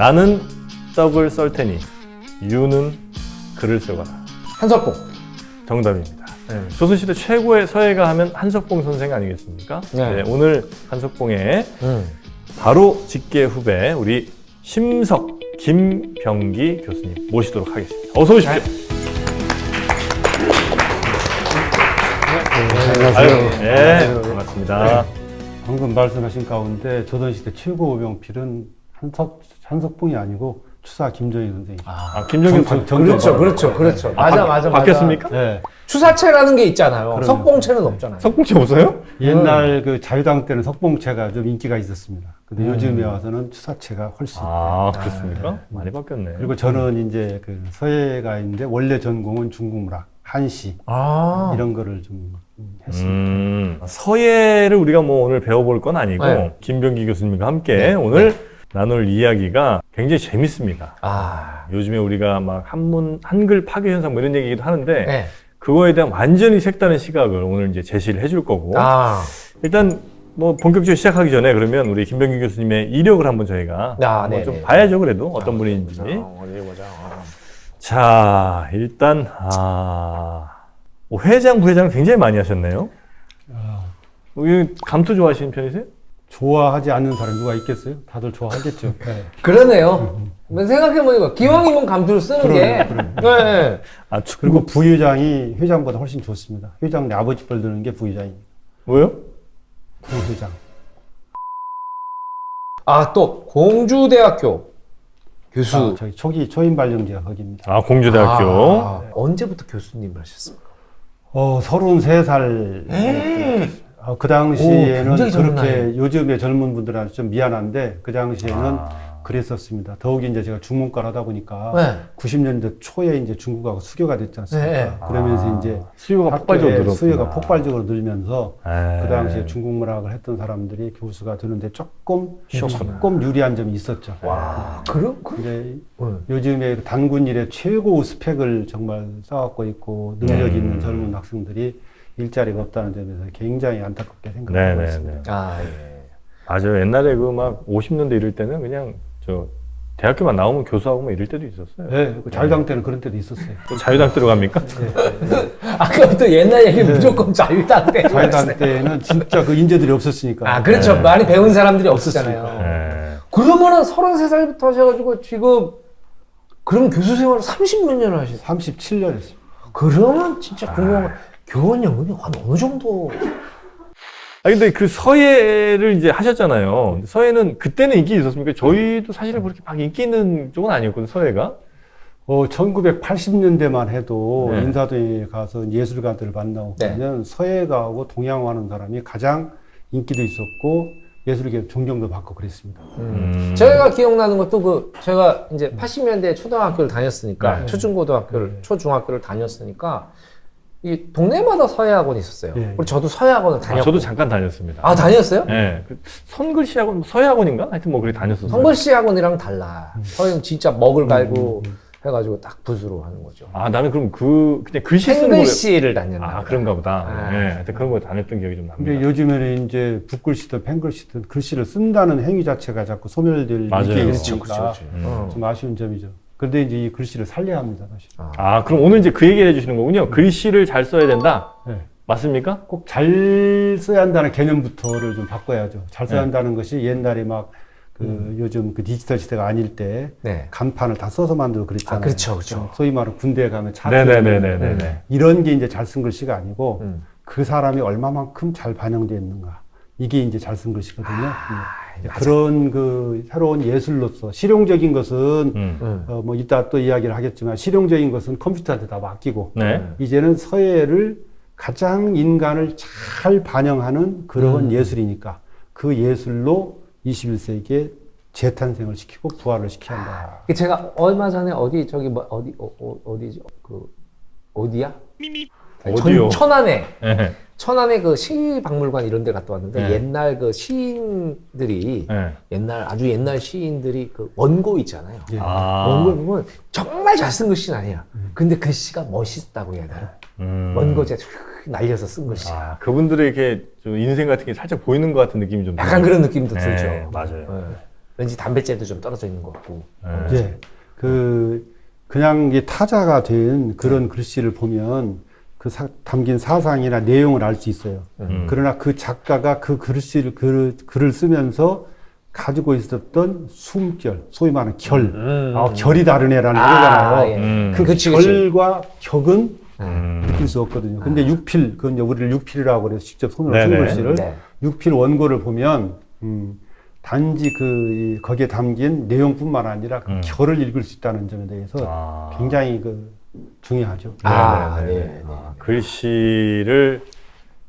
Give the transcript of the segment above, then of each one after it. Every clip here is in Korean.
나는 떡을 썰 테니 유는 글을 써가라. 한석봉. 정답입니다. 조선시대 최고의 서예가 하면 한석봉 선생 아니겠습니까? 네. 오늘 한석봉의 음. 바로 직계 후배 우리 심석 김병기 교수님 모시도록 하겠습니다. 어서 오십시오. 아유, 네, 반갑습니다. 방금 말씀하신 가운데 조선시대 최고 오병필은 한석, 한석봉이 아니고 추사 김정희 선생님. 아, 김정일 정- 정- 그렇죠. 그렇죠, 그렇죠. 아, 맞아, 바- 맞아, 맞아. 바뀌었습니까? 네. 추사체라는 게 있잖아요. 그럼요. 석봉체는 없잖아요. 석봉치 없어요? 옛날 그 자유당 때는 석봉체가 좀 인기가 있었습니다. 근데 요즘에 와서는 추사체가 훨씬. 아, 그렇습니까? 많이 바뀌었네. 그리고 저는 이제 그 서예가 있는데 원래 전공은 중국문학, 한시 아, 이런 거를 좀 했습니다. 음, 서예를 우리가 뭐 오늘 배워볼 건 아니고 네. 김병기 교수님과 함께 네. 오늘 나눌 이야기가 굉장히 재밌습니다. 아, 요즘에 우리가 막 한문 한글 파괴 현상 뭐 이런 얘기도 하는데 네. 그거에 대한 완전히 색다른 시각을 오늘 이제 제시를 해줄 거고 아, 일단 뭐 본격적으로 시작하기 전에 그러면 우리 김병기 교수님의 이력을 한번 저희가 아, 한번 네, 좀 네. 봐야죠 그래도 어떤 분인지 어디 보자. 아. 자 일단 아 어, 회장 부회장을 굉장히 많이 하셨네요. 아, 여기 감투 좋아하시는 편이세요? 좋아하지 않는 사람 누가 있겠어요? 다들 좋아하겠죠. 네. 그러네요. 뭐 생각해보니까 기왕이면 감투를 쓰는 게. 네. 아 축구 그리고 부회장이 회장보다 훨씬 좋습니다. 회장 내 아버지 뻘 드는 게 부회장입니다. 뭐요? 부회장. 아, 또, 공주대학교 교수. 아, 저희 초기 초임 발령제가 거기입니다. 아 공주대학교. 아, 언제부터 교수님을 하셨습니까? 어, 33살. 어, 그 당시에는 오, 그렇게 나이. 요즘의 젊은 분들한테 좀 미안한데 그 당시에는 아. 그랬었습니다. 더욱이 이제 제가 중문과를 하다 보니까 네. 90년대 초에 이제 중국하고 수교가 됐지 않습니까? 네. 그러면서 아, 이제 수요가 폭발적으로 늘었구나. 수요가 폭발적으로 늘면서 에. 그 당시에 중국 문학을 했던 사람들이 교수가 되는데 조금 쉬웠구나. 조금 유리한 점이 있었죠. 와, 그럼, 그, 근데 네. 요즘에 그 단군 일의 최고 스펙을 정말 쌓았고 있고 능력 음. 있는 젊은 학생들이 일자리가 없다는 점에서 굉장히 안타깝게 생각하고 네네네. 있습니다. 아, 예. 맞아요. 옛날에 그 막 50년대 이럴 때는 그냥 저 대학교만 나오면 교수하고 뭐 이럴 때도 있었어요. 네, 그 자유당 때는 그런 때도 있었어요. 또 자유당 들어갑니까? 아까부터 옛날 얘기 무조건 자유당 때. 자유당 때는 진짜 그 인재들이 없었으니까. 아, 그렇죠. 네. 많이 배운 사람들이 없었잖아요. 네. 그러면은 33살부터 하셔가지고 지금, 그럼 교수 생활을 30 몇 년을 하셨어요? 37년 했습니다. 그러면 진짜 궁금한 건 교원 연금이 한 어느 정도? 아 근데 그 서예를 이제 하셨잖아요. 서예는 그때는 인기 있었습니까? 저희도 사실은 그렇게 막 인기 있는 쪽은 아니었거든요. 서예가. 어, 1980년대만 해도 네. 인사동에 가서 예술가들을 만나고 네. 그러면 서예가하고 동양화하는 사람이 가장 인기도 있었고 예술계 존경도 받고 그랬습니다. 음. 제가 기억나는 것도 그 제가 이제 80년대 초등학교를 다녔으니까 네. 초중고등학교를 초중학교를 다녔으니까 이 동네마다 서예학원이 있었어요. 네. 그리고 저도 서예학원을 아, 다녔고. 저도 잠깐 다녔습니다. 아 다녔어요? 네. 그 선글씨 학원, 서예 학원인가? 하여튼 뭐 그렇게 다녔었어요. 성글씨 학원이랑 달라. 음. 서예는 진짜 먹을 갈고 해가지고 딱 붓으로 하는 거죠. 아 나는 그럼 그 그냥 글씨 쓰는 거. 팽글씨를 다녔나? 아. 그런가 보다. 아. 네. 하여튼 그런 거 다녔던 기억이 좀 근데 납니다. 요즘에는 이제 붓글씨든 펜글씨든 글씨를 쓴다는 행위 자체가 자꾸 소멸될 맞아요. 위기에 그렇죠, 있으니까 그렇죠, 그렇죠. 음. 어. 좀 아쉬운 점이죠. 그런데 이제 이 글씨를 살려야 합니다, 사실. 아 그럼 오늘 이제 그 얘기를 해주시는 거군요. 글씨를 잘 써야 된다. 네. 맞습니까? 꼭 잘 써야 한다는 개념부터를 좀 바꿔야죠. 잘 써야 네. 한다는 것이 옛날에 막 그 요즘 그 디지털 시대가 아닐 때 네. 간판을 다 써서 만들고 그랬잖아요. 아, 그렇죠, 그렇죠. 소위 말하는 군대에 가면 차 네네네네네. 이런 게 이제 잘 쓴 글씨가 아니고 음. 그 사람이 얼마만큼 잘 반영되어 있는가. 이게 이제 잘 쓴 글씨거든요. 아, 네. 그런 그 새로운 예술로서 실용적인 것은 음. 음. 어, 뭐 이따 또 이야기를 하겠지만 실용적인 것은 컴퓨터한테 다 맡기고 네. 이제는 서예를 가장 인간을 잘 반영하는 그런 음. 예술이니까 그 예술로 21세기에 재탄생을 시키고 부활을 시켜야 한다. 제가 얼마 전에 어디 저기 뭐 어디 어, 어, 어디죠 그 어디야? 아니, 어디요? 천, 천안에 네. 천안에 그 시박물관 이런 데 갔다 왔는데 네. 옛날 그 시인들이 네. 옛날 아주 옛날 시인들이 그 원고 있잖아요. 예. 아. 원고 보면 정말 잘 쓴 글씨는 아니야. 근데 글씨가 멋있다고 해야 되나? 음. 원고제 휙 날려서 쓴 글씨. 아, 그분들의 이렇게 좀 인생 같은 게 살짝 보이는 것 같은 느낌이 좀 약간. 그런 느낌도 네, 들죠. 맞아요. 네. 왠지 단백질도 좀 떨어져 있는 것 같고. 네. 예. 그 그냥 이 타자가 된 그런 글씨를 보면 그 사- 담긴 사상이나 내용을 알 수 있어요. 음. 그러나 그 작가가 그 글씨를 글, 글을 쓰면서 가지고 있었던 숨결, 소위 말하는 결, 음. 아, 결이 다르네라는 아, 거잖아요. 예. 음. 그 그치, 그치. 결과 격은 음. 느낄 수 없거든요. 근데 육필, 그건 이제 우리를 육필이라고 그래서 직접 손으로 쓴 네네. 글씨를 네. 육필 원고를 보면 음, 단지 그 이, 거기에 담긴 내용뿐만 아니라 그 음. 결을 읽을 수 있다는 점에 대해서 아. 굉장히 그 중요하죠. 아, 네네네. 네, 네. 아, 글씨를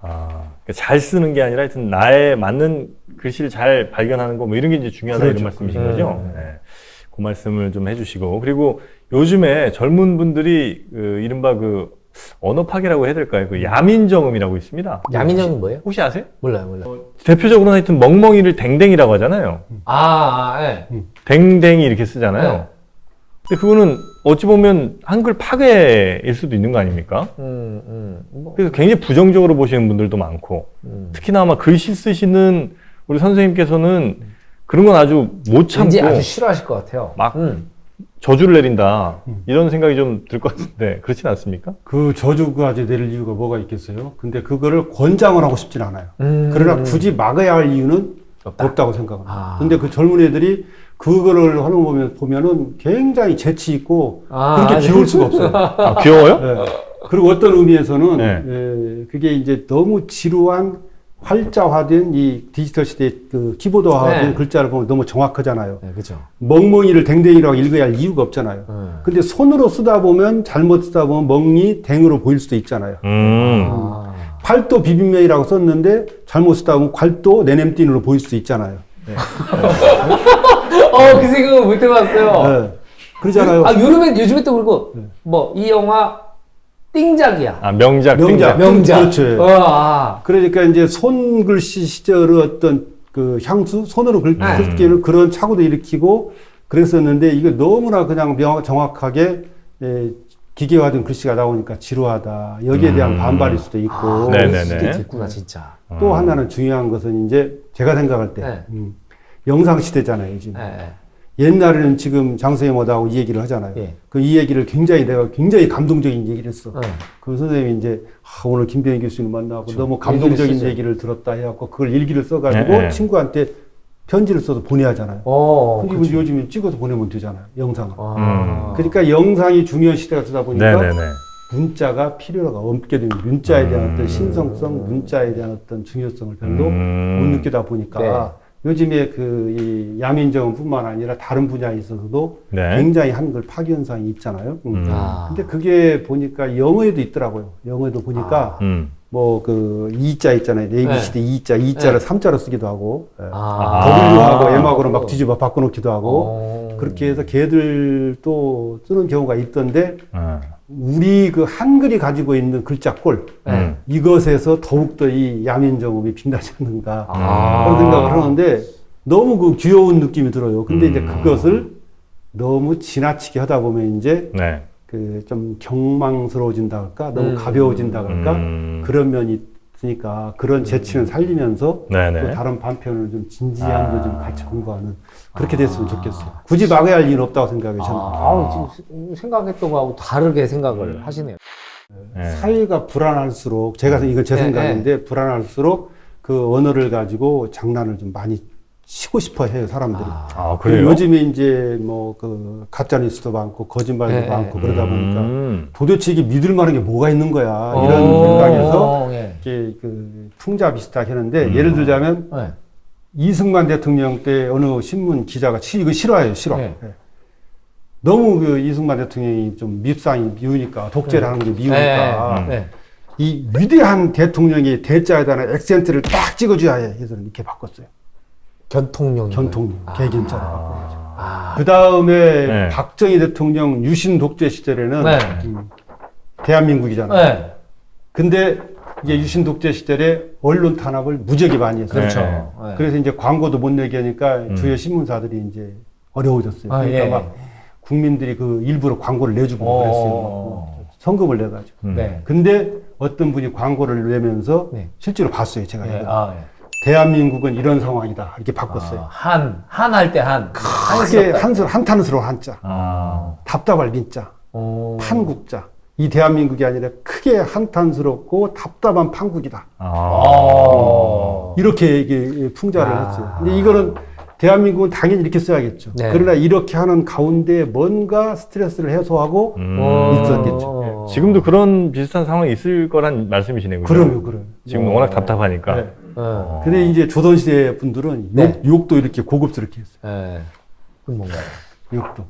아, 그러니까 잘 쓰는 게 아니라 하여튼 나에 맞는 글씨를 잘 발견하는 거 뭐 이런 게 이제 중요하다 그렇죠. 이런 말씀이신 음. 거죠. 네. 그 말씀을 좀 해주시고 그리고 요즘에 젊은 분들이 그 이른바 그 언어 파괴라고 해야 될까요? 그 야민정음이라고 있습니다. 야민형은 뭐예요? 혹시 아세요? 몰라요, 몰라요. 대표적으로는 하여튼 멍멍이를 댕댕이라고 하잖아요. 아, 아, 예. 댕댕이 이렇게 쓰잖아요. 네. 근데 그거는 어찌 보면 한글 파괴일 수도 있는 거 아닙니까? 음, 음. 뭐, 그래서 굉장히 부정적으로 보시는 분들도 많고 음. 특히나 아마 글씨 쓰시는 우리 선생님께서는 그런 건 아주 못 참고 왠지 아주 싫어하실 것 같아요. 막 음. 저주를 내린다 음. 이런 생각이 좀 들 것 같은데 그렇진 않습니까? 그 저주까지 내릴 이유가 뭐가 있겠어요? 근데 그거를 권장을 하고 싶진 않아요. 음. 그러나 굳이 막아야 할 이유는 없다. 없다 고 생각합니다. 아. 근데 그 젊은 애들이 그거를 하는 거 보면, 보면은 굉장히 재치 있고 아, 그렇게 아니. 귀여울 수가 없어요. 아, 귀여워요? 예. 그리고 어떤 의미에서는 네. 예, 그게 이제 너무 지루한 활자화된 이 디지털 시대의 그 키보드화된 네. 글자를 보면 너무 정확하잖아요. 네, 그죠. 멍멍이를 댕댕이라고 읽어야 할 이유가 없잖아요. 음. 근데 손으로 쓰다 보면 잘못 쓰다 보면 멍이 댕으로 보일 수도 있잖아요. 음. 아. 괄도 비빔면이라고 썼는데 잘못 쓰다 보면 괄도 내냄띠으로 보일 수도 있잖아요. 어, 그 생각은 못 해봤어요. 네. 그러잖아요. 아, 요즘에, 요즘에 또 그리고, 뭐, 이 영화, 띵작이야. 아 명작 명작. 명작 명작. 그렇죠. 어, 아. 그러니까 이제 손글씨 시절의 어떤 그 향수, 손으로 글, 네. 글기를 그런 착오도 일으키고 그랬었는데 이게 너무나 그냥 명, 정확하게 에, 기계화된 글씨가 나오니까 지루하다. 여기에 대한 음. 반발일 수도 있고 아, 네, 그럴 네, 수도 네. 있겠구나, 진짜. 또 하나는 중요한 것은 이제 제가 생각할 때 네. 음, 영상 시대잖아요, 요즘. 예, 예. 옛날에는 지금 장선생님하고 이 얘기를 하잖아요. 예. 그 이 얘기를 굉장히 내가 굉장히 감동적인 얘기를 했어. 예. 그 선생님이 이제 아, 오늘 김병희 교수님 만나고 그렇죠. 너무 감동적인 일기를 얘기를 들었다 해갖고 그걸 일기를 써가지고 네, 네. 친구한테 편지를 써서 보내야 하잖아요. 어, 근데 이거 요즘에 찍어서 보내면 되잖아요. 영상을. 아. 그러니까 영상이 중요한 시대가 되다 보니까 네네네 문자가 필요가 없게 되면 문자에 대한 음. 어떤 신성성, 문자에 대한 어떤 중요성을 별로 음. 못 느끼다 보니까 네. 요즘에 그이 야민정음뿐만 아니라 다른 분야에 있어서도 네. 굉장히 한글 파기 현상이 있잖아요. 음. 음. 아. 근데 그게 보니까 영어에도 있더라고요. 영어에도 보니까 음. 뭐 그 이자 있잖아요. ABCD 이자, 이자를 네. 삼자로 쓰기도 하고 예. 아. W하고 M하고는 막 뒤집어 바꿔놓기도 하고 어. 그렇게 해서 걔들도 쓰는 경우가 있던데 아. 우리 그 한글이 가지고 있는 글자꼴 네. 음. 이것에서 더욱더 이 야민정음이 빛나지 않는가 아. 그런 생각을 하는데 너무 그 귀여운 느낌이 들어요. 근데 이제 음. 그것을 너무 지나치게 하다 보면 이제 네. 그 좀 경망스러워진다 할까 너무 음. 가벼워진다 할까 음. 그런 면이 있으니까 그런 재치는 살리면서 네네. 또 다른 반편을 좀 진지함도 아. 좀 같이 공부하는 그렇게 됐으면 좋겠어요. 굳이 막아야 할 이유는 없다고 생각해요. 저는. 아, 아우, 지금 생각했던 거하고 다르게 생각을 하시네요. 네. 사회가 불안할수록 제가 이건 제 네, 생각인데 불안할수록 그 언어를 가지고 장난을 좀 많이 치고 싶어 해요 사람들이. 아. 아 그래요? 요즘에 이제 뭐 그 가짜 뉴스도 많고 거짓말도 네, 많고 네. 그러다 보니까 음. 도대체 이게 믿을 만한 게 뭐가 있는 거야 어, 이런 생각에서 예. 이게 그 풍자 비슷하게 하는데 음. 예를 들자면 네. 이승만 대통령 때 어느 신문 기자가 치, 이거 싫어해요 싫어. 네. 예. 너무 그 이승만 대통령이 좀 밉상이 미우니까 독재를 하는 게 미우니까 음. 네. 이 위대한 대통령의 대자에다가 액센트를 딱 찍어줘야 해. 해서 이렇게 바꿨어요. 견통령. 견통령, 아. 개견자로. 아. 그 다음에 네. 박정희 대통령 유신 독재 시절에는 네. 음, 대한민국이잖아요. 네. 근데 이제 유신 독재 시절에 언론 탄압을 무지하게 많이 했어요. 그렇죠. 네. 네. 그래서 이제 광고도 못 내게 하니까 음. 주요 신문사들이 이제 어려워졌어요. 아, 그러니까 예. 막 국민들이 그 일부러 광고를 내주고 어. 그랬어요. 뭐 성금을 내가지고. 음. 네. 근데 어떤 분이 광고를 내면서 네. 실제로 봤어요. 제가 네. 이거. 아, 예. 대한민국은 이런 상황이다 이렇게 바꿨어요. 아, 한, 한 할 때 한. 크게. 한술 한탄스러워 한자, 아. 답답할 민자, 어. 판국자. 이 대한민국이 아니라 크게 한탄스럽고 답답한 판국이다. 아. 어. 이렇게 이게 풍자를 아. 했어요. 근데 이거는 대한민국은 당연히 이렇게 써야겠죠. 네. 그러나 이렇게 하는 가운데 뭔가 스트레스를 해소하고 음. 어. 있었겠죠. 지금도 그런 비슷한 상황이 있을 거란 말씀이시네요. 그럼요, 그럼요. 지금 어. 워낙 답답하니까. 네. 어. 근데 이제 조선 시대 분들은 욕, 네. 욕도 이렇게 고급스럽게 했어요. 예. 그건 뭔가요? 욕도.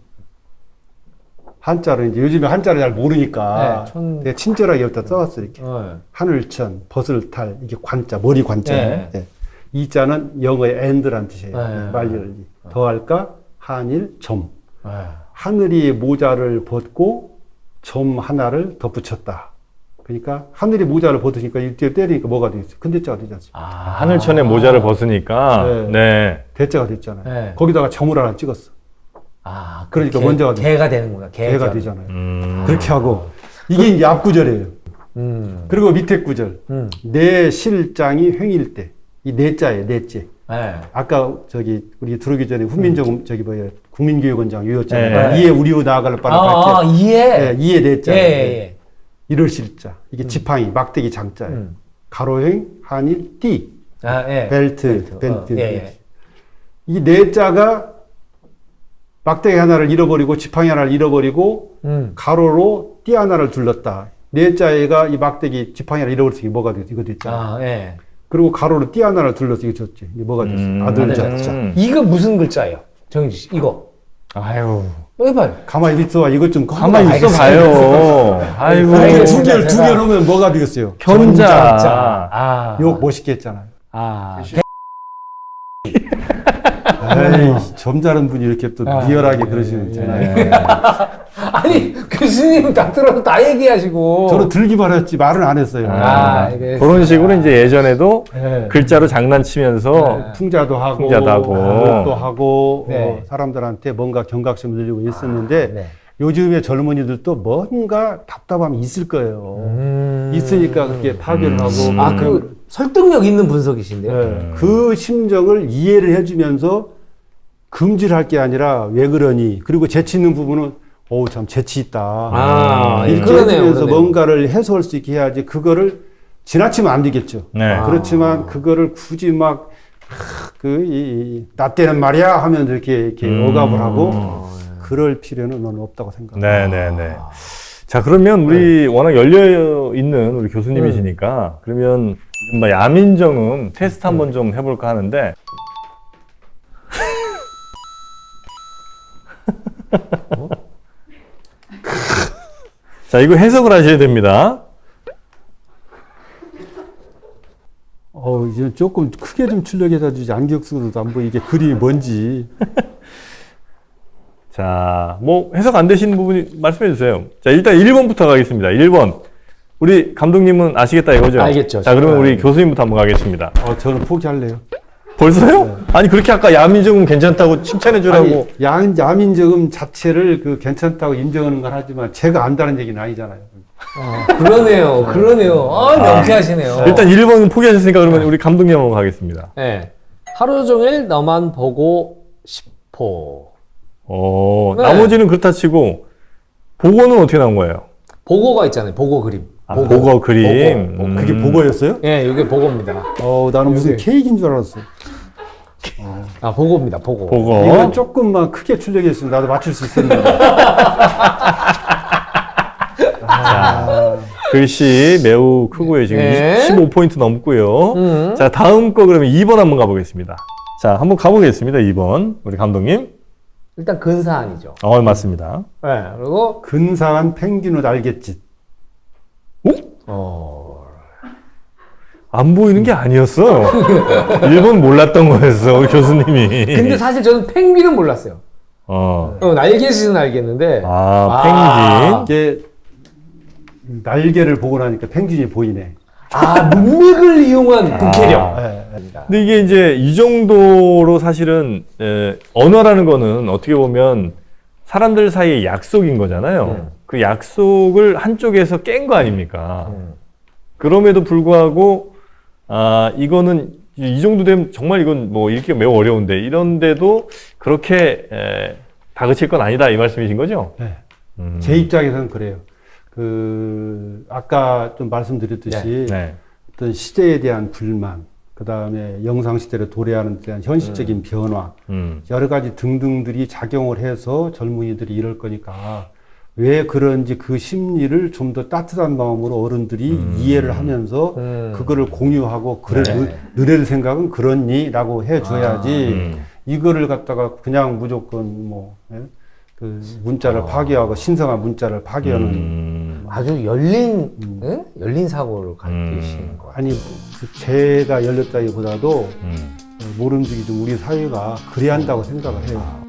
한자로 이제 요즘에 한자를 잘 모르니까 네, 천- 내가 친절하게 여기다 써왔어 이렇게 어. 하늘천 벗을탈 이게 관자 머리 관자 네. 네. 이 자는 영어의 and란 뜻이에요 네. 말리를 더할까 한일 점 예. 하늘이 모자를 벗고 점 하나를 덧붙였다 그러니까 하늘이 모자를 벗으니까 이때 때리니까 뭐가 되겠어요 근대자가 되지 않습니까 아. 하늘천에 모자를 벗으니까 네. 네. 대자가 됐잖아요 네. 거기다가 점을 하나 찍었어 아. 그러니까 개, 먼저가 돼. 개가 되는구나. 개가, 개가 되잖아요 음. 그렇게 하고 이게 이제 앞 구절이에요 음. 그리고 밑에 구절 음. 내 실장이 횡일 때이 내자예요 내째 예. 아까 저기 우리 들어오기 전에 훈민정 저기 뭐야 국민교육원장 유였잖아요 네. 이에 우리의 나아갈 바를 아, 아, 이해. 예, 이에 내자 예, 예, 예. 이럴 실자 이게 지팡이 막대기 장자예요 음. 가로행 한일 띠 아, 예. 벨트 벨트, 어, 예, 예. 이 내자가 막대기 하나를 잃어버리고 지팡이 하나를 잃어버리고 음. 가로로 띠 하나를 둘렀다 내자가 이 막대기 지팡이 하나를 잃어버렸으니 뭐가 됐 이거 됐잖아 아, 예. 그리고 가로로 띠 하나를 둘러서 이거 줬지 이게 뭐가 됐어 음. 아들 아들 자자 음. 이거 무슨 글자예요? 정지 씨, 이거. 아유. 해봐요. 가만히 있어봐 이것 좀 가만히 있어. 봐요. 아이고. 알겠습니다. 두 개를 두 개를 하면 뭐가 되겠어요? 현자. 자. 아. 욕 멋있게 했잖아요. 아. 에이, 점잖은 분이 이렇게 또 아, 리얼하게 예, 그러시면 예. 아니, 교수님 다 들어서 다 얘기하시고. 저는 들기만 했지 말은 안 했어요. 아, 알겠습니다. 그런 식으로 이제 예전에도 네. 글자로 장난치면서 네. 풍자도 하고, 풍자도 하고. 욕도 하고, 네. 어, 사람들한테 뭔가 경각심을 들리고 있었는데 네. 요즘의 젊은이들도 뭔가 답답함이 있을 거예요. 음. 있으니까 그렇게 파괴를 하고. 아, 그 설득력 있는 분석이신데요. 네. 그 심정을 이해를 해주면서 금지를 할게 아니라 왜 그러니 그리고 재치 있는 부분은 어우 참 재치 있다 아, 예. 그러네요, 해주면서 그러네요. 뭔가를 해소할 수 있게 해야지 그거를 지나치면 안 되겠죠 네. 아. 그렇지만 그거를 굳이 막그 나 때는 말이야 하면 이렇게 이렇게 음. 억압을 하고 그럴 필요는 너는 없다고 생각합니다 네, 네, 네. 자, 그러면 우리 워낙 열려 있는 우리 교수님이시니까 그러면 뭐 야민정음 테스트 한번 좀 해볼까 하는데 자, 이거 해석을 하셔야 됩니다. 어 이제 조금 크게 좀 출력해서 주지 안경 쓰고도 안 보이게 그림이 뭔지 자, 뭐 해석 안 되시는 부분이 말씀해 주세요. 자, 일단 1번부터 가겠습니다. 1번. 우리 감독님은 아시겠다 이거죠? 알겠죠. 자, 그러면 우리 알겠죠. 교수님부터 한번 가겠습니다. 어 저는 포기할래요 벌써요? 아니 그렇게 아까 야민정음 괜찮다고 칭찬해 주라고. 아니, 양, 야민적음 자체를 그 괜찮다고 인정하는 건 하지만 제가 안다는 얘기는 아니잖아요. 어, 그러네요. 그러네요. 아, 명쾌하시네요. 일단 1번은 포기하셨으니까 그러면 우리 감독님 한번 가겠습니다. 네. 하루 종일 너만 보고 싶어. 어, 네. 나머지는 그렇다 치고 보고는 어떻게 나온 거예요? 보고가 있잖아요. 보고 그림. 아, 보고, 그림. 보고. 음. 그게 보고였어요? 예, 이게 보고입니다. 어, 나는 무슨 여기. 케이크인 줄 알았어. 아, 보고입니다. 보고. 보고. 이건 조금만 크게 출력했으면 나도 맞출 수 있었는데. 아, 글씨 매우 크고요. 지금 네. 15포인트 넘고요. 음. 자, 다음 거 그러면 2번 한번 가보겠습니다. 자, 한번 가보겠습니다. 2번. 우리 감독님. 일단 근사한이죠. 어, 맞습니다. 네. 그리고 근사한 펭귄의 날갯짓. 어. 안 보이는 게 아니었어. 1번 몰랐던 거였어, 우리 교수님이. 근데 사실 저는 펭귄은 몰랐어요. 어. 어, 날개짓은 알겠는데. 아, 펭귄. 이게 날개를 보고 나니까 펭귄이 보이네. 아, 문맥을 이용한 독해력. 예, 예. 근데 이게 이제 이 정도로 사실은 에, 언어라는 거는 어떻게 보면 사람들 사이의 약속인 거잖아요. 음. 그 약속을 한쪽에서 깬 거 아닙니까? 음. 그럼에도 불구하고 아 이거는 이 정도 되면 정말 이건 뭐 읽기가 매우 어려운데 이런데도 그렇게 에, 다그칠 건 아니다 이 말씀이신 거죠? 네. 음. 제 입장에서는 그래요. 그 아까 좀 말씀드렸듯이 네. 어떤 시대에 대한 불만, 그 다음에 영상 시대를 도래하는 데 대한 현실적인 변화, 음. 여러 가지 등등들이 작용을 해서 젊은이들이 이럴 거니까 왜 그런지 그 심리를 좀 더 따뜻한 마음으로 어른들이 음. 이해를 하면서 음. 그거를 공유하고 그래 네. 너네들 생각은 그렇니라고 해줘야지 음. 이거를 갖다가 그냥 무조건 뭐 예? 그 문자를 아. 파괴하고 신성한 문자를 파괴하는 음. 아주 열린 음. 응? 열린 사고를 가지시는 음. 것 같아요. 아니 그 제가 열렸다기보다도 음. 모름지기 좀 우리 사회가 그래야 한다고 생각을 해요.